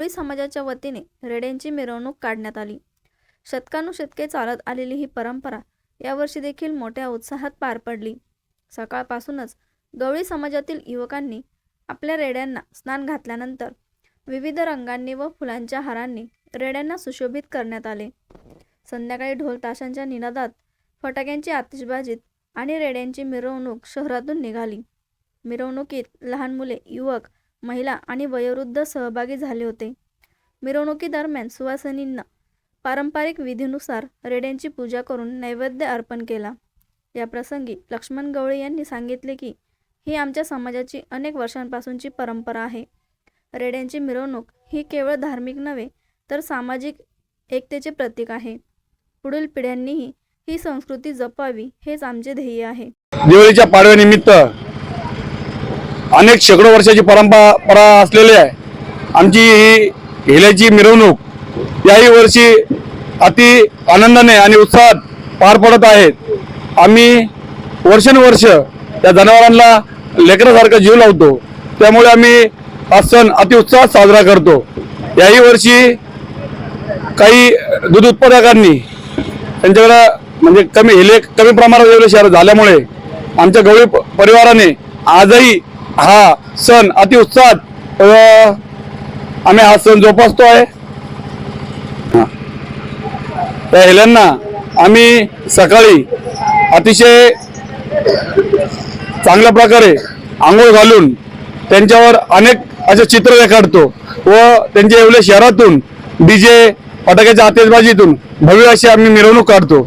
कोळी समाजाच्या वतीने रेड्यांची मिरवणूक काढण्यात आली. शतकानुशतके चालत आलेली ही परंपरा यावर्षी देखील मोठ्या उत्साहात पार पडली. सकाळपासूनच गवळी समाजातील युवकांनी आपल्या रेड्यांना स्नान घातल्यानंतर विविध रंगांनी व फुलांच्या हारांनी रेड्यांना सुशोभित करण्यात आले. संध्याकाळी ढोल ताशांच्या निनादात फटाक्यांची आतिषबाजीत आणि रेड्यांची मिरवणूक शहरातून निघाली. मिरवणुकीत लहान मुले युवक महिला आणि वयोवृद्ध सहभागी झाले होते. मिरवणुकीदरम्यान सुवासिनींना पारंपरिक विधीनुसार रेड्यांची पूजा करून नैवेद्य अर्पण केला. या प्रसंगी लक्ष्मण गवळे यांनी सांगितले की ही आमच्या समाजाची अनेक वर्षांपासूनची परंपरा आहे. रेड्यांची मिरवणूक ही केवळ धार्मिक नव्हे तर सामाजिक एकतेचे प्रतीक आहे. पुढील पिढ्यांनीही ही संस्कृती जपावी हेच आमचे ध्येय आहे. दिवाळीच्या पाडव्यानिमित्त अनेक शेकडो वर्षाची परंपरा असलेली आहे. आमची ही हिल्याची मिरवणूक याही वर्षी अति आनंदाने आणि उत्साहात पार पडत आहेत आम्ही वर्षानुवर्ष त्या जनावरांना लेकरासारखा जीव लावतो. त्यामुळे आम्ही हा सण अति उत्साहात साजरा करतो. याही वर्षी काही दूध उत्पादकांनी त्यांच्याकडं म्हणजे कमी हिले कमी प्रमाणात एवढे शहर झाल्यामुळे आमच्या गवळी परिवाराने आजही हा सण अति उत्साहात व आम्ही हा सण जोपासतो आहे हा. त्या आम्ही सकाळी अतिशय चांगल्या प्रकारे आंघोळ घालून त्यांच्यावर अनेक असे चित्र रेखाटतो व त्यांच्या एवढ्या शहरातून डीजे फटाक्याच्या आतिषबाजीतून भव्य अशी आम्ही मिरवणूक काढतो